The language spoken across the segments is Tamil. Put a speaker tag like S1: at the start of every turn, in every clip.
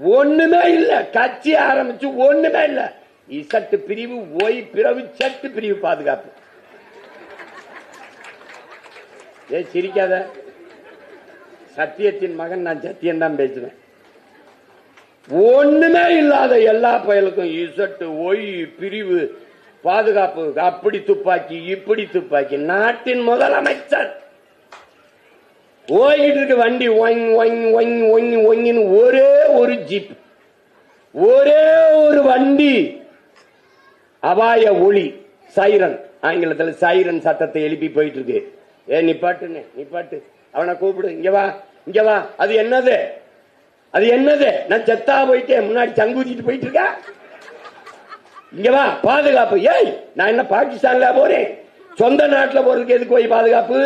S1: ஒண்ணுமே இல்ல. கட்சி ஆரம்பிச்சு ஒண்ணுமே இல்ல. இசட்டு பிரிவு ஒய் பிறவு சட்டு பிரிவு பாதுகாப்பு. ஏ சிரிக்காத. சத்தியத்தின் மகன் நான் சத்தியம் தான் பேசுவேன். ஒண்ணுமே இல்லாத எல்லா பயலுக்கும் இசட்டு ஒய் பிரிவு பாதுகாப்பு. அப்படி துப்பாக்கி இப்படி துப்பாக்கி. நாட்டின் முதலமைச்சர். ஓய்கிட்டு இருக்கு வண்டி ஒங் ஒங் ஒங் ஒங் ஒங்கின்னு ஒரே ஒரு ஜீப் ஒரே ஒரு வண்டி அபாய ஒளி சைரன். ஆங்கிலத்தில் சைரன் சத்தத்தை எழுப்பி போயிட்டு இருக்கு ஏ நிப்பாட்டுன்னு நிப்பாட்டு அவனை கூப்பிடு இங்க வா இங்க வா. அது என்னது? அது என்னது? நான் செத்தா போயிட்டேன் முன்னாடி சங்கூத்திட்டு போயிட்டு இருக்கா இங்க வா பாதுகாப்பு. ஏய் நான் என்ன பாகிஸ்தான்ல போறேன்? சொந்த நாட்டுல போறதுக்கு எதுக்கு போய் பாதுகாப்பு?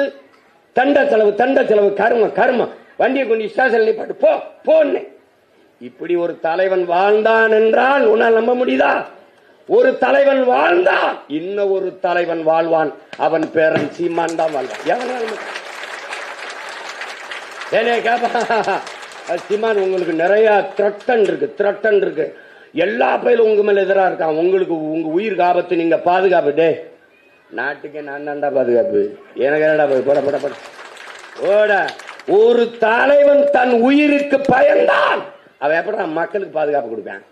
S1: தண்ட செலவு தண்ட செலவு கர்மம் கர்மம். வண்டியை கொண்டு ஸ்டேஷன் பாட்டு போ போன்னு. இப்படி ஒரு தலைவன் வாழ்ந்தான் என்றால் உன்னால் நம்ப முடியுதா? ஒரு தலைவன் வாழ்ந்தான் இன்னும் ஒரு தலைவன் வாழ்வான். அவன் பேரன் சீமான் தான் வாழ்வான். எவனால ஏனே கேப்பா. சீமான் உங்களுக்கு நிறைய த்ரட்டன் இருக்கு த்ரட்டன் இருக்கு. எல்லா பயிலும் உங்க மேல எதிராக இருக்கான். உங்களுக்கு உங்க உயிருக்கு ஆபத்து நீங்க பாதுகாப்பு. டே நாட்டுக்கு நான் தான்டா பாதுகாப்பு? எனக்கு என்னடா போய் போட போட போட. ஓட ஒரு தலைவன் தன் உயிருக்கு பயந்தான். அவன் எப்படா மக்களுக்கு பாதுகாப்பு கொடுப்பான்?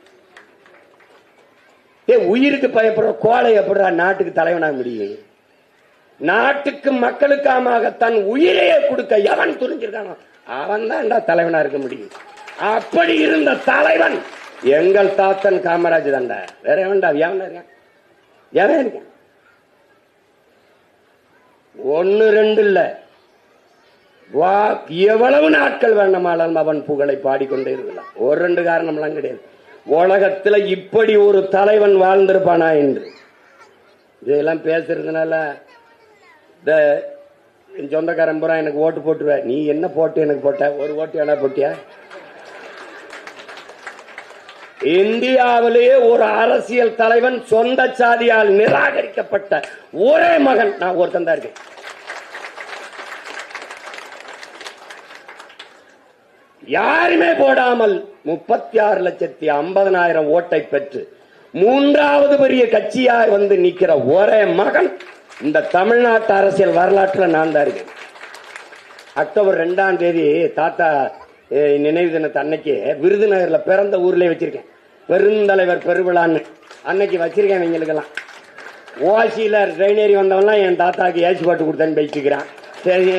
S1: ஏ உயிருக்கு பயப்படுற கோலை எப்படா நாட்டுக்கு தலைவனாக முடியும்? நாட்டுக்கு மக்களுக்காக தன் உயிரையே கொடுக்க எவன் துணிஞ்சிருக்கானோ அவன் தான்டா தலைவனா இருக்க முடியும். அப்படி இருந்த தலைவன் எங்கள் தாத்தன் காமராஜ் தான்டா. வேற எவன்டா எவன் இருக்கான்? எவன் இருக்கான்? ஒன்னு ரெண்டு இல்லை. வா எவ்வளவு நாட்கள் வேண்டுமானாலும் அவன் புகழை பாடிக்கொண்டே இருக்கலாம். ஒரு ரெண்டு காரணம்லாம் கிடையாது. உலகத்தில் இப்படி ஒரு தலைவன் வாழ்ந்திருப்பானா என்று. இதெல்லாம் பேசுறதுனால இந்த என் சொந்தக்காரன் பூரா எனக்கு ஓட்டு போட்டுருவேன் நீ என்ன போட்டு எனக்கு போட்ட? ஒரு ஓட்டு என்ன போட்டியா? இந்தியாவிலேயே ஒரு அரசியல் தலைவன் சொந்த சாதியால் நிராகரிக்கப்பட்ட ஒரே மகன் நான் ஒருத்தன் தான் இருக்கேன். யாருமே போடாமல் முப்பத்தி ஆறு லட்சத்தி ஐம்பதனாயிரம் ஓட்டை பெற்று மூன்றாவது பெரிய கட்சியாய் வந்து நிற்கிற ஒரே மகன் இந்த தமிழ்நாட்டு அரசியல் வரலாற்றில் நான் தான் இருக்கேன். அக்டோபர் ரெண்டாம் தேதி தாத்தா நினைவு தினத்தை அன்னைக்கு விருதுநகர்ல பிறந்த ஊர்லேயே வச்சிருக்கேன். பெருந்தலைவர் பெருவிழான்னு அன்னைக்கு வச்சிருக்கேன் எங்களுக்கெல்லாம் ஓசியில ட்ரெயின் ஏறி வந்தவன்லாம் என் தாத்தாக்கு ஏசி பாட்டு கொடுத்தேன்னு பேசிக்கிறான் சரி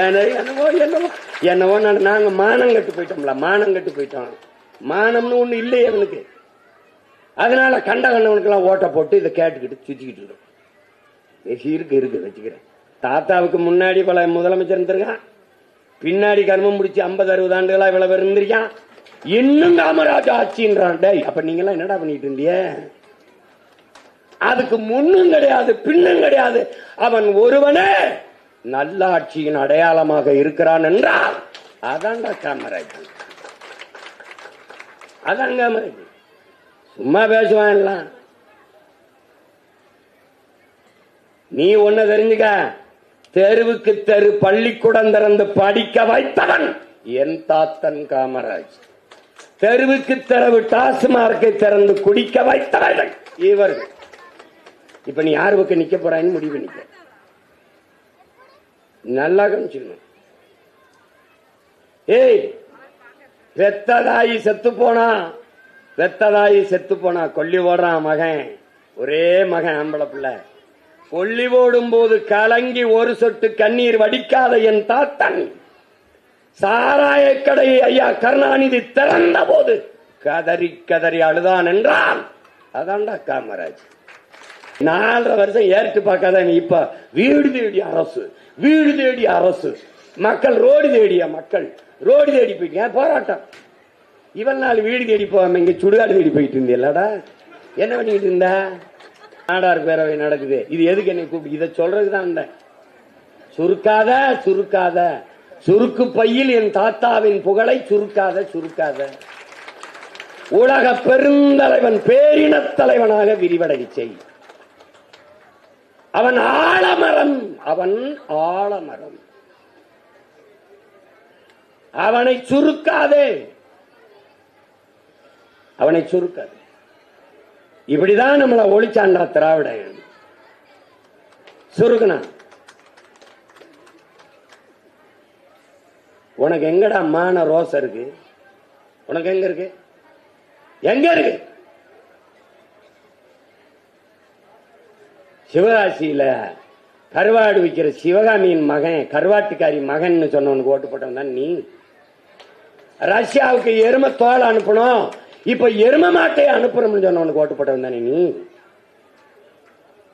S1: ஏன்னா, என்னவோ என்னவோ என்னவோ நான் நாங்க மானம் கட்டு போயிட்டோம்ல மானம் கட்டு போயிட்டோம். மானம்னு ஒண்ணு இல்லையே அவனுக்கு. அதனால கண்ட கண்டவனுக்கெல்லாம் ஓட்டை போட்டு இதை கேட்டுக்கிட்டு சுச்சிக்கிட்டு இருக்கோம் ஏசி இருக்கு இருக்கு வச்சுக்கிறேன். தாத்தாவுக்கு முன்னாடி பல முதலமைச்சர் இருந்திருக்கான். பின்னாடி கர்மம் முடிச்சு ஐம்பது அறுபது ஆண்டுகளா இவ்வளவு பேர் இருந்திருக்கான். இன்னும் காமராஜ் ஆட்சின்றான். டேய் அப்ப நீங்க எல்லாம் என்னடா பண்ணிட்டு இருந்தியே அதுக்கு முன்னும் கிடையாது பின்னும் கிடையாது. அவன் ஒருவனே நல்லாட்சியின் அடையாளமாக இருக்கிறான் என்றால் அதான்டா காமராஜ். அதான் காமராஜ் சும்மா பேசுவான் எல்லாம். நீ ஒண்ணு தெரிஞ்சுக்க. தெருவுக்கு தெரு பள்ளிக்கூடம் திறந்து படிக்க வைத்தவன் என் தாத்தன் காமராஜ். தெருவுக்கு தெரவு டாஸ்மார்க்கை திறந்து குடிக்க வைத்தவர்கள் இவர்கள். இப்ப நீ யார் பக்கம் நிக்க போறான்னு முடிவு நிக்க நல்லா கவனிச்சுக்கணும். ஏய் பெத்ததாயி செத்து போனா பெத்ததாயி செத்து போனா கொல்லி ஓடுறான் மகன். ஒரே மகன் ஆம்பளை பிள்ளை. கொல்லி ஓடும் போது கலங்கி ஒரு சொட்டு கண்ணீர் வடிக்காத என் தாத்தன். சாராய கடை ஐயா கருணாநிதி திறந்த போது கதறி கதறி அழுதான் என்றான். அதான்டா காமராஜ். நாலரை வருஷம் ஏறிட்டு பார்க்காத நீ இப்ப. வீடு தேடி அரசு வீடு தேடி அரசு. மக்கள் ரோடு தேடிய மக்கள்? ரோடு தேடி போயிட்டீங்க போராட்டம்? இவன் நாள் வீடு தேடி போகாம இங்க சுடுகாடு தேடி போயிட்டு இருந்தியல்லடா என்ன பண்ணிட்டு இருந்த? நாடார் பேரவை நடக்குது. இது எதுக்கு என்னை கூப்பிட்டு இதை சொல்றதுக்கு தான் சுருக்காத சுருக்காத. சுருக்கு பையில் என் தாத்தாவின் புகழை சுருக்காத சுருக்காத. உலக பெருந்தலைவன் பேரினத் தலைவனாக விரிவடை செய் அவன் ஆலமரம் அவன் ஆலமரம் அவனை சுருக்காதே. அவனை சுருக்காது. இப்படிதான் நம்மளை ஒளிச்சாண்டா திராவிடன் சுருக்குனா உனக்கு எங்கடா மான ரோசம் இருக்கு? உனக்கு எங்க இருக்கு? எங்க இருக்கு? சிவகாசியில கருவாடு விற்கிற சிவகாமியின் மகன் கருவாட்டுக்காரி மகன் சொன்னவனுக்கு ஓட்டு போட்டவன் தான் நீ. ரஷ்யாவுக்கு எரும தோல் அனுப்பணும். இப்ப எரும மாட்டை அனுப்புறோம்னு சொன்னவனுக்கு ஓட்டு போட்டவன் தானே நீ?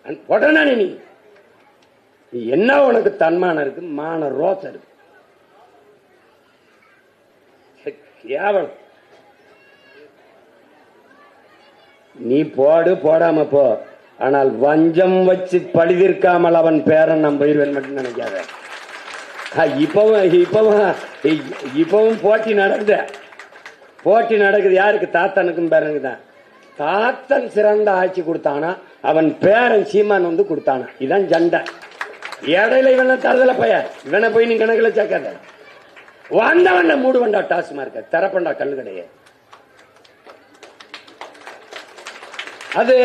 S1: அனு- நீ? என்ன உனக்கு தன்மானம் இருக்கு? மான ரோசம் இருக்கு. கேவலம். நீ போடு போடாம போ. ஆனால் வஞ்சம் வச்சு பழிதிருக்காமல் அவன் பேரன் நான் போயிடுவேன் மட்டும் நினைக்காத. இப்பவும் இப்பவும் இப்பவும் போட்டி நடக்குது. போட்டி நடக்குது. யாருக்கு? தாத்தனுக்கும் பேரனுக்கு தான். தாத்தன் சிறந்த ஆட்சி கொடுத்தானா அவன் பேரன் சீமான் வந்து கொடுத்தானா. இதான் ஜண்டை இடையில இவனை தரதல பைய? இவனை போய் நீ கணக்கில் சேர்க்காத. வண்டா டாஸ் டாஸ்மார்க்க. திறப்பண்டா கல்லு கடையே. அது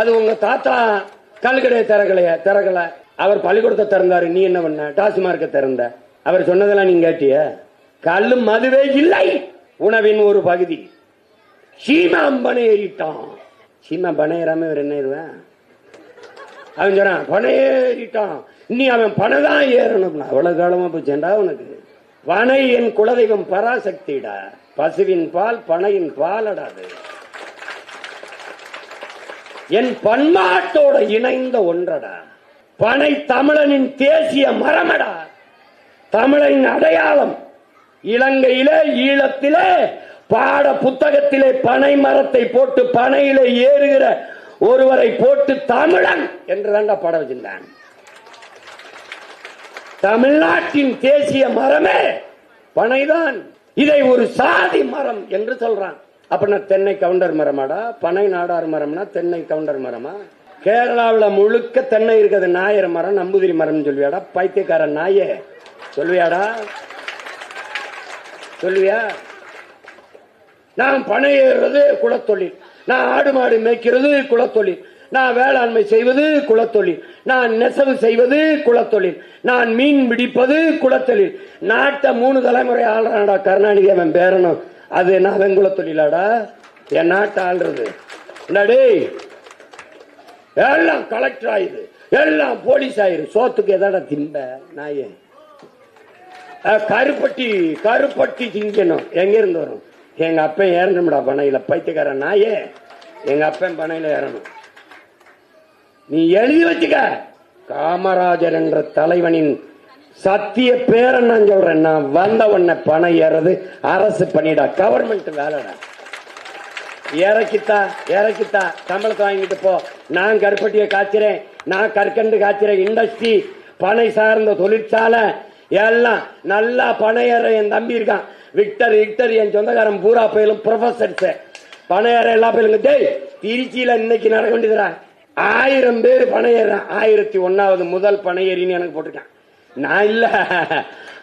S1: அது உங்க தாத்தா கல்கடையை திறக்கலைய திறக்கல. அவர் பள்ளிக்கூடத்தை திறந்தாரு. நீ என்ன பண்ண? டாஸ்மார்க்க திறந்த. அவர் சொன்னதெல்லாம் நீங்க கேட்டிய? கல்லு மதுவே இல்லை. உணவின் ஒரு பகுதி. சீமா பனை ஏறிட்டான். சீமா பனை ஏறாம இவர் என்ன ஏறுவேன் அவன் சொல்றான் பனை ஏறிட்டான். நீ அவன் பனை தான் ஏறணும். அவ்வளவு காலமா போச்சேன்டா உனக்கு? பனை என் குலதெய்வம் பராசக்திடா. பசுவின் பால் பனையின் பாலடாது என் பண்பாட்டோட இணைந்த ஒன்றடா. பனை தமிழனின் தேசிய மரமடா. தமிழின் அடையாளம் இலங்கையிலே ஈழத்திலே பாட புத்தகத்திலே பனை மரத்தை போட்டு பனையிலே ஏறுகிற ஒருவரை போட்டு தமிழன் என்றுதான்டா பாட வச்சிருந்தான். தமிழ்நாட்டின் தேசிய மரமே பனைதான். இதை ஒரு சாதி மரம் என்று சொல்றான். அப்படின்னா தென்னை கவுண்டர் மரமாடா? பனை நாடார் மரம்னா தென்னை கவுண்டர் மரமா? கேரளாவில் முழுக்க தென்னை இருக்கிறது நாயர் மரம் நம்பூதிரி மரம் சொல்வியாடா பைத்தியக்கார நாயே. சொல்வியாடா சொல்லுவியா? நான் பனை ஏறுறது குலத்தொழில். நான் ஆடு மாடு மேய்க்கிறது குலத்தொழில். நான் வேளாண்மை செய்வது குலத்தொழில். நான் நெசவு செய்வது குலத்தொழில். நான் மீன் பிடிப்பது குலத்தொழில். நாட்டை மூணு தலைமுறை ஆள்றான்டா கருணாநிதி அவன் பேரணும் அது என்ன அவங்குல தொழிலாடா? என் நாட்டை ஆள்றது எல்லாம் கலெக்டர் ஆயிரு. எல்லாம் போலீஸ் ஆயிரு. சோத்துக்கு எதாடா திம்ப நாயே கருப்பட்டி கருப்பட்டி திங்கணும். எங்க இருந்து வரும்? எங்க அப்பன் ஏறணும்டா பனையில பைத்தியக்காரன். நாயே எங்க அப்பன் பனையில ஏறணும். நீ எழுதி வச்சுக்க. காமராஜர் என்ற தலைவனின் சத்திய பேரன் நான் சொல்றேன். நான் வந்த உடனே பணம் ஏறது அரசு பண்ணிடா கவர்மெண்ட் வேலைடா. இறக்கித்தா இறக்கித்தா சம்பளத்தை வாங்கிட்டு போ. நான் கருப்பட்டியை காய்ச்சிறேன். நான் கற்கண்டு காய்ச்சிறேன். இண்டஸ்ட்ரி பனை சார்ந்த தொழிற்சாலை எல்லாம் நல்லா பனையற என் தம்பி இருக்கான். விக்டர் விக்டர் என் சொந்தக்காரன் பூரா பயிலும் ப்ரொஃபசர்ஸ் பணையற எல்லா பயிலுங்க டேய் திருச்சியில இன்னைக்கு நடக்க வேண்டியதுடா. ஆயிரம் பேர் பனையேறான் ஆயிரத்தி ஒன்னாவது முதல் பனையேறின்னு எனக்கு போட்டிருக்கான். நான் இல்ல.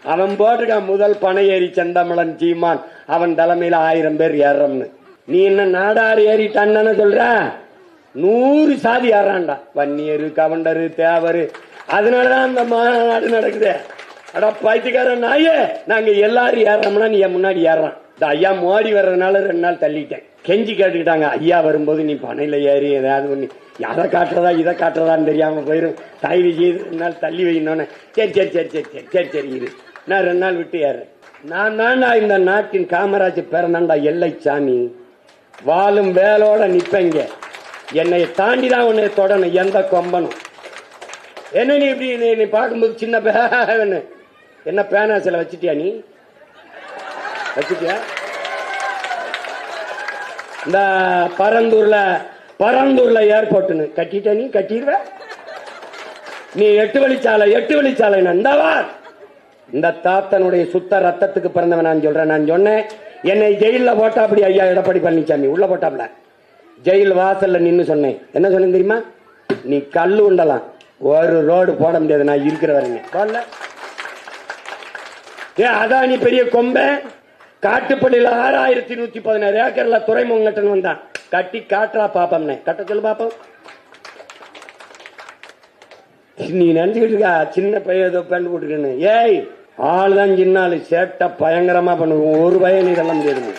S1: அவன் போட்டிருக்கான் முதல் பனையேறி செந்தமிழன் சீமான். அவன் தலைமையில ஆயிரம் பேர் ஏறம்னு நீ என்ன நாடாறு ஏறிட்டான்னு சொல்ற? நூறு சாதி ஏறான்டா. வன்னியரு கவண்டரு தேவரு. அதனாலதான் அந்த மாநாடு நடக்குது. அடா பைத்தியக்காரன் நாயே நாங்க எல்லாரும் ஏறோம்னா நீ முன்னாடி ஏறான் இந்த ஐயா மோடி வர்றதுனால ரெண்டு நாள் தள்ளிட்டேன். கெஞ்சி கேட்டுக்கிட்டாங்க ஐயா வரும்போது நீ பனையில ஏறி ஏதாவது ஒன்று அதை காட்டுறதா இதை காட்டுறதான்னு தெரியாமல் போயிடும் தயவு செய்து ரெண்டு நாள் தள்ளி வைக்கணும்னு சரி சரி சரி சரி சரி சரி சரி இது நான் ரெண்டு நாள் விட்டு ஏறேன். நான் தான்டா இந்த நாட்டின் காமராஜ் பிறந்தாண்டா எல்லை சாமி வாழும் வேலோட நிற்பேங்க என்னை தாண்டி தான் உன்னை தொடணும் எந்த கொம்பனும். என்ன நீ இப்படி நீ நீ பார்க்கும்போது சின்ன பேன்னு என்ன பேனாசில வச்சுட்டியா நீ? வச்சுட்டியா? இந்த பரந்தூர்ல பரந்தூர்ல ஏர்போர்ட்னு கட்டிட்ட நீ கட்டிடுவ. நீ எட்டு வழிச்சாலை எட்டு வழிச்சாலை நந்தவா இந்த தாத்தனுடைய சுத்த ரத்தத்துக்கு பிறந்தவன் நான் சொல்றேன். நான் சொன்னேன். என்னை ஜெயில போட்டா அப்படி ஐயா எடப்பாடி பழனிசாமி. உள்ள போட்டாப்ல. ஜெயில் வாசல்ல நின்னு சொன்னேன். என்ன சொன்னேன் தெரியுமா? நீ கல்லு உண்டலாம். ஒரு ரோடு போட முடியாது. நான் இருக்கிற வரைங்க ஏ அதான் நீ பெரிய கொம்பை. காட்டுப்பள்ளியில ஆறாயிரத்தி நூத்தி பதினாறு ஏக்கர்ல துறைமுகட்டன் வந்தான். கட்டி காட்டுறா பாப்பம்னே. கட்ட சொல்லு பாப்போம். நீ நினைச்சுக்கிட்டு இருக்கா சின்ன பையன் ஏதோ பேண்ட் போட்டுக்கன்னு ஏய் ஆள் தான் சின்ன ஆளு சேட்டை பயங்கரமா பண்ணுவோம் ஒரு பையன் இதெல்லாம் முடியாது.